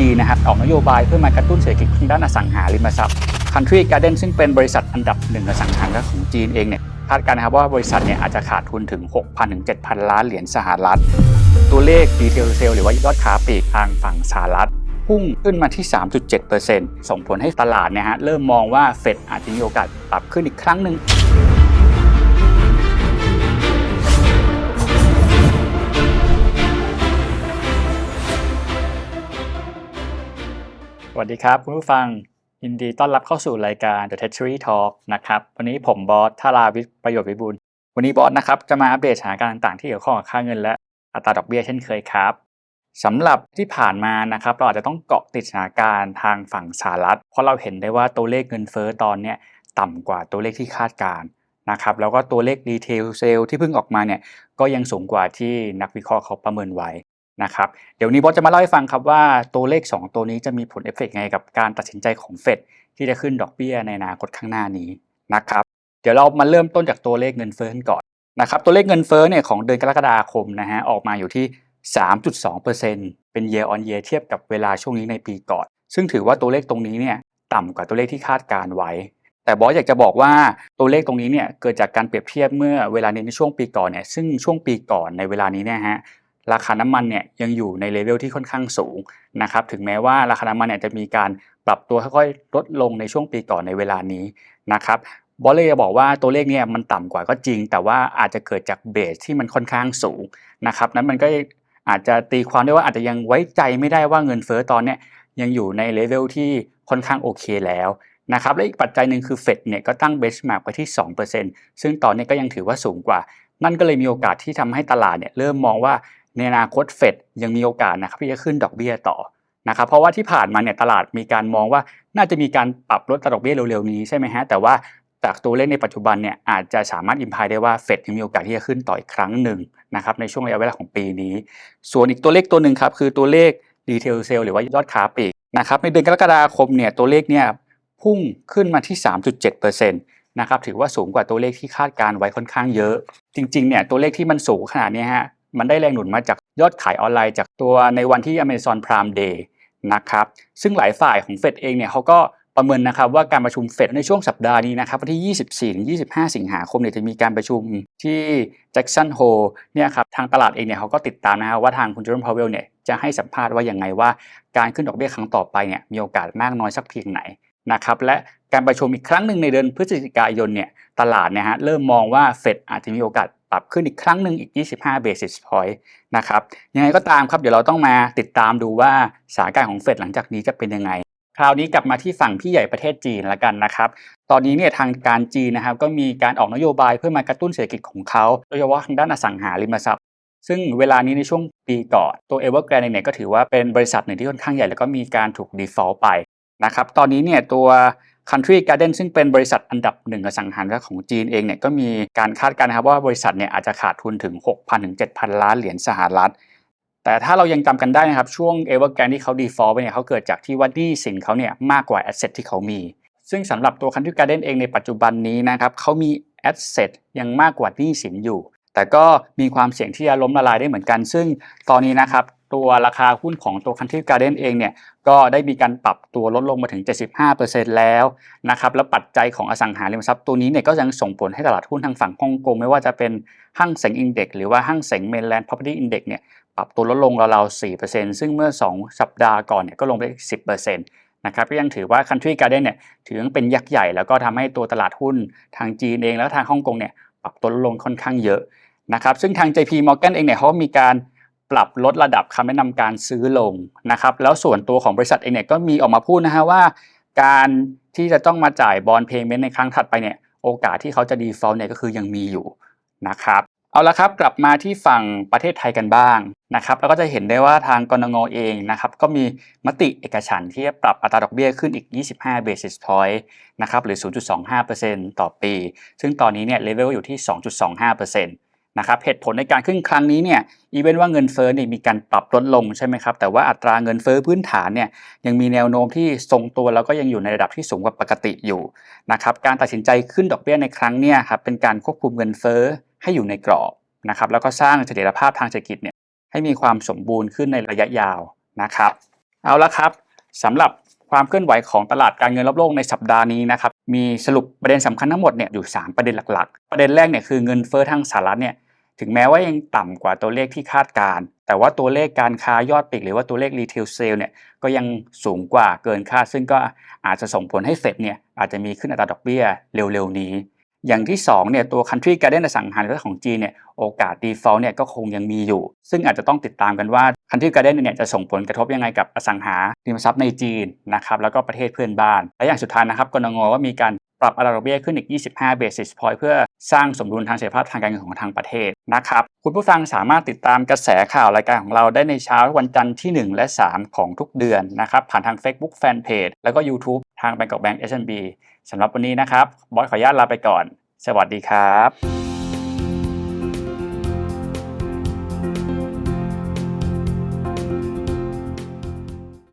จีนนะครับออกนโยบายเพื่อมากระตุ้นเศรษฐกิจทางด้านอสังหาริมทรัพย์ Country Garden ซึ่งเป็นบริษัทอันดับหนึ่งอสังหาริมทรัพย์ของจีนเองเนี่ยคาดการณ์นะครับว่าบริษัทเนี่ยอาจจะขาดทุนถึง 6,000 ถึง 7,000 ล้านเหรียญสหรัฐ ตัวเลขดีเทลเซลหรือว่ายอดค้าปลีกทางฝั่งสหรัฐพุ่งขึ้นมาที่ 3.7%ส่งผลให้ตลาดเนี่ยฮะเริ่มมองว่าเฟดอาจจะมีโอกาสปรับขึ้นอีกครั้งหนึ่ง วัสดีครับ คุณผู้ฟังยินดีต้อนรับเข้าสู่รายการ The Treasury Talk นะครับวันนี้ผมบอสธาราวิทย์ประโยชน์วิบูลวันนี้บอสนะครับจะมาอัปเดตสถานการณ์ต่างๆที่เกี่ยวข้องกับค่าเงินและอัตราดอกเบี้ยเช่นเคยครับสำหรับที่ผ่านมานะครับเราอาจจะต้องเกาะติดสถานการณ์ทางฝั่งสหรัฐ เพราะเราเห็นได้ว่าตัวเลขเงินเฟ้อตอนเนี้ยต่ำกว่าตัวเลขที่คาดการณ์นะครับแล้วก็ตัวเลขดีเทลเซลที่เพิ่งออกมาเนี่ยก็ยังสูงกว่าที่นักวิเคราะห์เขาประเมินไว้ นะครับเดี๋ยวนี้บอสจะมาเล่าให้ฟังครับว่าตัวเลข 2 ตัวนี้จะมีผลเอฟเฟกต์ไงกับการตัดสินใจของเฟดที่จะขึ้นดอกเบี้ยในอนาคตข้างหน้านี้นะครับเดี๋ยวเรามาเริ่มต้นจากตัวเลขเงินเฟ้อก่อนนะครับตัวเลขเงินเฟ้อเนี่ยของเดือนกรกฎาคมนะฮะออกมาอยู่ที่ 3.2%เป็น year on year เทียบกับเวลาช่วงนี้ในปีก่อน ซึ่งถือว่าตัวเลขตรงนี้เนี่ยต่ำกว่าตัวเลขที่คาดการไว้ แต่บอสอยากจะบอกว่าตัวเลขตรงนี้เนี่ยเกิดจากการเปรียบเทียบเมื่อเวลานี้ในช่วงปีก่อนเนี่ยซึ่งช่วงปีก่อนในเวลานี้เนี่ยฮะ ราคาน้ำมันเนี่ยยังอยู่ในเลเวลที่ค่อนข้างสูงนะครับถึงแม้ว่าราคาน้ำมันเนี่ยจะมีการปรับตัวค่อยๆลดลงในช่วงปีก่อนในเวลานี้นะครับบอสเลยจะบอกว่าตัวเลขเนี่ยมันต่ำกว่าก็จริง แต่ว่าอาจจะเกิดจากเบสที่มันค่อนข้างสูงนะครับนั้นมันก็อาจจะตีความได้ว่าอาจจะยังไว้ใจไม่ได้ว่าเงินเฟ้อตอนเนี้ยยังอยู่ในเลเวลที่ค่อนข้างโอเคแล้วนะครับและอีกปัจจัยหนึ่งคือเฟดเนี่ยก็ตั้งเบสมาร์กไว้ที่ 2%ซึ่งตอนนี้ก็ยังถือว่าสูงกว่า นั่นก็เลยมีโอกาสที่ทำให้ตลาดเนี่ยเริ่มมองว่า ในอนาคตเฟดยังมีโอกาสนะครับที่จะขึ้นดอกเบี้ยต่อนะครับเพราะว่าที่ผ่านมาเนี่ยตลาดมีการมองว่าน่าจะมีการปรับลดดอกเบี้ยเร็วๆนี้ใช่ไหมฮะแต่ว่าจากตัวเลขในปัจจุบันเนี่ยอาจจะสามารถอิมพายได้ว่าเฟดยังมีโอกาสที่จะขึ้นต่ออีกครั้งหนึ่งนะครับในช่วงระยะเวลาของปีนี้ ส่วนอีกตัวเลขตัวหนึ่งครับคือตัวเลขดีเทลเซลหรือว่ายอดค้าปลีกนะครับในเดือนกรกฎาคมเนี่ยตัวเลขเนี่ยพุ่งขึ้นมาที่ 3.7%นะครับถือว่าสูงกว่าตัวเลขที่คาดการไว้ค่อนข้างเยอะ จริงๆเนี่ยตัวเลขที่มันสูงขนาดนี้ฮะ มันได้แรงหนุนมาจากยอดขายออนไลน์จากตัวในวันที่ Amazon Prime Day นะครับซึ่งหลายฝ่ายของเฟดเองเนี่ยเขาก็ประเมินนะครับว่าการประชุมเฟดในช่วงสัปดาห์นี้นะครับวันที่ 24-25 สิงหาคมเนี่ยจะมีการประชุมที่แจ็กสันโฮเนี่ยครับทางตลาดเองเนี่ยเขาก็ติดตามนะครับว่าทางคุณเจอร์มพาวเวลเนี่ยจะให้สัมภาษณ์ว่าอย่างไงว่า การขึ้นดอกเบี้ยครั้งต่อไปเนี่ยมีโอกาสมากน้อยสักเพียงไหน นะครับและการประชุมอีกครั้งหนึ่งในเดือนพฤศจิกายนเนี่ยตลาดเนี่ยฮะเริ่มมองว่าเฟดอาจจะมีโอกาสปรับขึ้นอีกครั้งหนึ่งอีก 25 basis point นะครับยังไงก็ตามครับเดี๋ยวเราต้องมาติดตามดูว่าสถานการณ์ของเฟดหลังจากนี้จะเป็นยังไง คราวนี้กลับมาที่ฝั่งพี่ใหญ่ประเทศจีนละกันนะครับ ตอนนี้เนี่ยทางการจีนนะครับก็มีการออกนโยบายเพื่อมากระตุ้นเศรษฐกิจของเขาโดยเฉพาะทางด้านอสังหาริมทรัพย์ซึ่งเวลานี้ในช่วงปีก่อนตัว Evergrande เนี่ยก็ถือว่าเป็นบริษัทหนึ่งที่ค่อนข้างใหญ่แล้วก็มีการถูก default ไป นะครับตอนนี้เนี่ยตัว Country Garden ซึ่งเป็นบริษัทอันดับหนึ่งอสังหาริมของจีนเองเนี่ยก็มีการคาดการณ์นะครับว่าบริษัทเนี่ยอาจจะขาดทุนถึง 6,000 ถึง 7,000 ล้านเหรียญสหรัฐ แต่ถ้าเรายังจำกันได้นะครับ ช่วง Evergrande ที่เขา default ไปเนี่ยเขาเกิดจากที่ว่าหนี้สินเขาเนี่ยมากกว่า asset ที่เขามี ซึ่งสำหรับตัว Country Garden เองในปัจจุบันนี้นะครับเขามี asset ยังมากกว่าหนี้สินอยู่แต่ก็มีความเสี่ยงที่จะล้มละลายได้เหมือนกัน ซึ่งตอนนี้นะครับ ตัวราคาหุ้นของตัว Country Garden เองเนี่ยก็ได้มีการปรับตัวลดลงมาถึง 75%แล้วนะครับแล้วปัจจัยของอสังหาริมทรัพย์ตัวนี้เนี่ยก็ยังส่งผลให้ตลาดหุ้นทางฝั่งฮ่องกงไม่ว่าจะเป็นห้างเส็งอินเด็กหรือว่าห้างเส็ง Mainland Property Index เนี่ยปรับตัวลดลงราวๆ 4%ซึ่งเมื่อ 2 สัปดาห์ก่อนเนี่ยก็ลงไป 10%นะครับก็ยังถือว่า Country Garden เนี่ยถือว่าเป็นยักษ์ใหญ่ แล้วก็ทำให้ตัวตลาดหุ้นทางจีนเองแล้วทางฮ่องกงเนี่ยปรับตัวลดลงค่อนข้างเยอะนะครับซึ่งทาง JP Morgan เองเนี่ยเขามีการ ปรับลดระดับคำแนะนำการซื้อลงนะครับ แล้วส่วนตัวของบริษัทเองเนี่ยก็มีออกมาพูดนะฮะว่า การที่จะต้องมาจ่ายบอลเพย์เมนต์ในครั้งถัดไปเนี่ยโอกาสที่เขาจะ default เนี่ยก็คือยังมีอยู่นะครับเอาละครับกลับมาที่ฝั่งประเทศไทยกันบ้างนะครับแล้วก็จะเห็นได้ว่าทางกรงงเองนะครับก็มีมติเอกฉันท์ที่จะปรับอัตราดอกเบี้ยขึ้นอีก 25 basis point นะครับหรือ 0.25%ต่อปี ซึ่งตอนนี้เนี่ยเลเวลอยู่ที่ 2.25% นะครับเหตุผลในการขึ้นครั้งนี้เนี่ยอีเวนว่าเงินเฟ้อเนี่ยมีการปรับลดลงใช่ไหมครับแต่ว่าอัตราเงินเฟ้อพื้นฐานเนี่ยยังมีแนวโน้มที่ทรงตัวแล้วก็ยังอยู่ในระดับที่สูงกว่าปกติอยู่นะครับการตัดสินใจขึ้นดอกเบี้ยในครั้งเนี้ครับเป็นการควบคุมเงินเฟ้อให้อยู่ในกรอบนะครับแล้วก็สร้างเสถียรภาพทางเศรษฐกิจเนี่ยให้มีความสมบูรณ์ขึ้นในระยะยาวนะครับ เอาละครับสำหรับความเคลื่อนไหวของตลาดการเงินรอบโลกในสัปดาห์นี้นะครับ มีสรุปประเด็นสำคัญทั้งหมดเนี่ยอยู่ 3 ประเด็นหลักๆ ประเด็นแรกเนี่ยคือเงินเฟ้อทางสหรัฐเนี่ยถึงแม้ว่ายังต่ำกว่าตัวเลขที่คาดการ์แต่ว่าตัวเลขการค้ายอดปลีกหรือว่าตัวเลขรีเทลเซลเนี่ยก็ยังสูงกว่าเกินคาด ซึ่งก็อาจจะส่งผลให้เฟดเนี่ยอาจจะมีขึ้นอัตราดอกเบี้ยเร็วๆนี้ อย่างที่2เนี่ยตัว country garden อสังหาริมทรัพย์ของจีนเนี่ยโอกาส default เนี่ยก็คงยังมีอยู่ ซึ่งอาจจะต้องติดตามกันว่า country garden เนี่ยจะส่งผลกระทบยังไงกับอสังหาริมทรัพย์ในจีนนะครับแล้วก็ประเทศเพื่อนบ้าน และอย่างสุดท้ายนะครับกรงงว่ามีการปรับอัตราดอกเบี้ยขึ้นอีก 25 basis point เพื่อสร้างสมดุลทางเสถียรภาพทางการเงินของทางประเทศนะครับ คุณผู้ฟังสามารถติดตามกระแสข่าวรายการของเราได้ในเช้าวันจันทร์ที่ 1 และ 3 ของทุกเดือนนะครับ ผ่านทาง Facebook Fanpage แล้วก็ YouTube ทาง Bangkok Bank S&B สำหรับวันนี้นะครับบอสขออนุญาตลาไปก่อน สวัสดีครับ